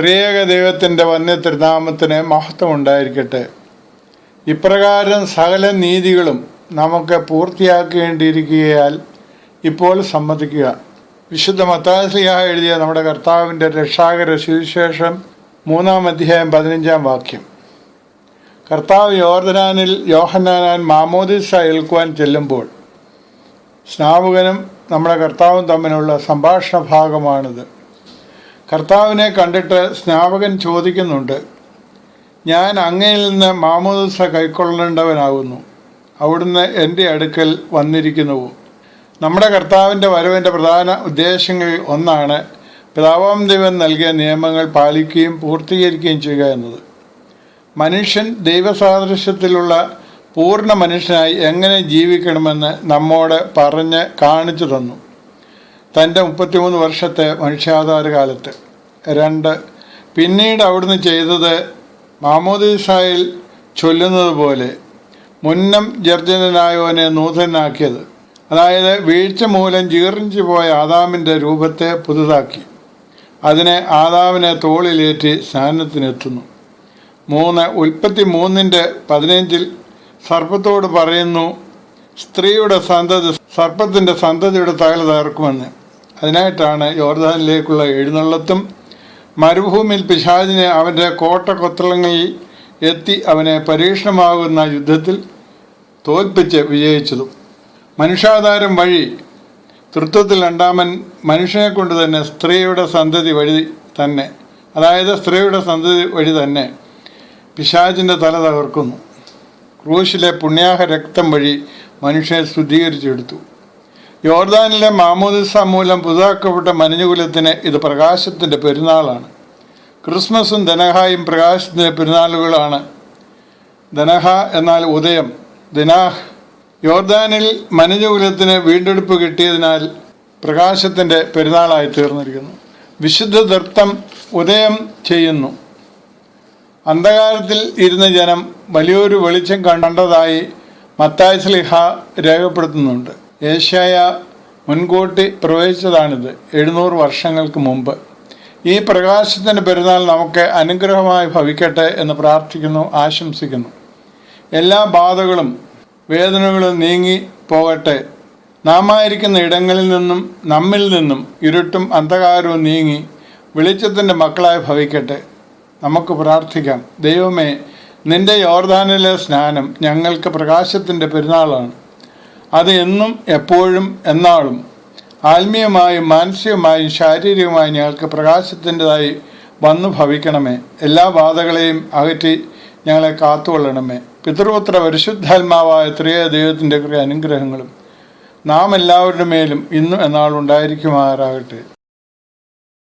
ത്രിയേക ദൈവത്തിന്റെ വന്യ തിരുനാമത്തിന് മഹത്വം ഉണ്ടായിരിക്കട്ടെ ഇപ്രകാരം സകല നീതികളും നമുക്ക് പൂർത്തിയാക്കേണ്ടിയിരിക്കുകയാൽ ഇപ്പോൾ സമ്മതിക്കുക. വിശുദ്ധ മത്താസിയ എഴുതിയ നമ്മുടെ കർത്താവിന്റെ രക്ഷാകര സുവിശേഷം മൂന്നാം അധ്യായം പതിനഞ്ചാം വാക്യം. കർത്താവ് യോർദനാനിൽ യോഹന്നാനാൻ മാമോദിസ ഏൽക്കുവാൻ ചെല്ലുമ്പോൾ സ്നാപകനും നമ്മുടെ കർത്താവും തമ്മിലുള്ള സംഭാഷണ ഭാഗമാണിത്. കർത്താവിനെ കണ്ടിട്ട് സ്നാപകൻ ചോദിക്കുന്നുണ്ട് ഞാൻ അങ്ങയിൽ നിന്ന് മാമോദിസ കൈക്കൊള്ളേണ്ടവനാകുന്നു. അവിടുന്ന് എന്റെ അടുക്കൽ വന്നിരിക്കുന്നു. നമ്മുടെ കർത്താവിന്റെ വരവിന്റെ പ്രധാന ഉദ്ദേശങ്ങളിൽ ഒന്നാണ് പിതാവാം ദൈവം നൽകിയ നിയമങ്ങൾ പാലിക്കുകയും പൂർത്തീകരിക്കുകയും ചെയ്യുക എന്നത്. മനുഷ്യൻ ദൈവസാദൃശ്യത്തിലുള്ള പൂർണ മനുഷ്യനായി എങ്ങനെ ജീവിക്കണമെന്ന് നമ്മോട് പറഞ്ഞ് കാണിച്ചു തന്നു. തന്റെ മുപ്പത്തിമൂന്ന് വർഷത്തെ മനുഷ്യാധാര കാലത്ത് രണ്ട് പിന്നീട് അവിടുന്ന് ചെയ്തത് മാമോദീസായിൽ ചൊല്ലുന്നത് പോലെ മുന്നം ജർജനനായവനെ നൂതനാക്കിയത്. അതായത് വീഴ്ച മൂലം ജീർണിച്ചു പോയ ആദാമിന്റെ രൂപത്തെ പുതുതാക്കി. അതിനെ ആദാമിനെ തോളിലേറ്റി സ്നാനത്തിനെത്തുന്നു മൂന്ന് ഉൽപ്പത്തി മൂന്നിന്റെ പതിനഞ്ചിൽ സർപ്പത്തോട് പറയുന്നു സ്ത്രീയുടെ സന്തതി സർപ്പത്തിന്റെ സന്തതിയുടെ തകല തകർക്കുമെന്ന്. അതിനായിട്ടാണ് യോർദാനിലേക്കുള്ള എഴുന്നള്ളത്തും മരുഭൂമിയിൽ പിശാജിനെ അവന്റെ കോട്ട കൊത്തളങ്ങളിൽ എത്തി അവനെ പരീക്ഷണമാകുന്ന യുദ്ധത്തിൽ തോൽപ്പിച്ച് വിജയിച്ചതും. മനുഷ്യാധാരം വഴി തൃത്വത്തിൽ രണ്ടാമൻ മനുഷ്യനെ കൊണ്ട് തന്നെ സ്ത്രീയുടെ സന്തതി വഴി തന്നെ അതായത് സ്ത്രീയുടെ സന്തതി വഴി തന്നെ പിശാചിന്റെ തല തകർക്കുന്നു. ക്രൂശിലെ പുണ്യാഹ രക്തം വഴി മനുഷ്യനെ ശുദ്ധീകരിച്ചെടുത്തു. യോർദാനിലെ മാമോദിസ മൂലം പുതുതാക്കപ്പെട്ട മനുജകുലത്തിന് ഇത് പ്രകാശത്തിന്റെ പെരുന്നാളാണ്. ക്രിസ്മസും ദനഹായും പ്രകാശത്തിന്റെ പെരുന്നാളുകളാണ്. ധനഹ എന്നാൽ ഉദയം ദിനാഹ്. യോർദാനിൽ മനുജകുലത്തിന് വീണ്ടെടുപ്പ് കിട്ടിയതിനാൽ പ്രകാശത്തിന്റെ പെരുന്നാളായി തീർന്നിരിക്കുന്നു. വിശുദ്ധ ദർത്തം ഉദയം ചെയ്യുന്നു. അന്ധകാരത്തിൽ ഇരുന്ന ജനം വലിയൊരു വെളിച്ചം കണ്ടതായി മത്തായ സ്ലിഹ രേഖപ്പെടുത്തുന്നുണ്ട്. ഏഷ്യായ മുൻകൂട്ടി പ്രവചിച്ചതാണിത് എഴുന്നൂറ് വർഷങ്ങൾക്ക് മുമ്പ്. ഈ പ്രകാശത്തിന്റെ പെരുന്നാൾ നമുക്ക് അനുഗ്രഹമായി ഭവിക്കട്ടെ എന്ന് പ്രാർത്ഥിക്കുന്നു ആശംസിക്കുന്നു. എല്ലാ ബാധകളും വേദനകളും നീങ്ങി പോകട്ടെ. നാമായിരിക്കുന്ന ഇടങ്ങളിൽ നിന്നും നമ്മിൽ നിന്നും ഇരുട്ടും അന്ധകാരവും നീങ്ങി വെളിച്ചത്തിന്റെ മക്കളായി ഭവിക്കട്ടെ. നമുക്ക് പ്രാർത്ഥിക്കാം. ദൈവമേ നിന്റെ യോർദാനിലെ സ്നാനം ഞങ്ങൾക്ക് പ്രകാശത്തിന്റെ പെരുന്നാളാണ്. അത് എന്നും എപ്പോഴും എന്നാളും. ആത്മീയമായും മാനസികമായും ശാരീരികമായും ഞങ്ങൾക്ക് പ്രകാശത്തിന്റെതായി വന്നു ഭവിക്കണമേ. എല്ലാ ബാധകളെയും അകറ്റി ഞങ്ങളെ കാത്തുകൊള്ളണമേ. പിതൃപുത്ര പരിശുദ്ധാത്മാവായ ത്രിയ ദൈവത്തിന്റെ കുറേ അനുഗ്രഹങ്ങളും നാം എല്ലാവരുടെ മേലും ഇന്നും എന്നാളുണ്ടായിരിക്കുമാറാകട്ടെ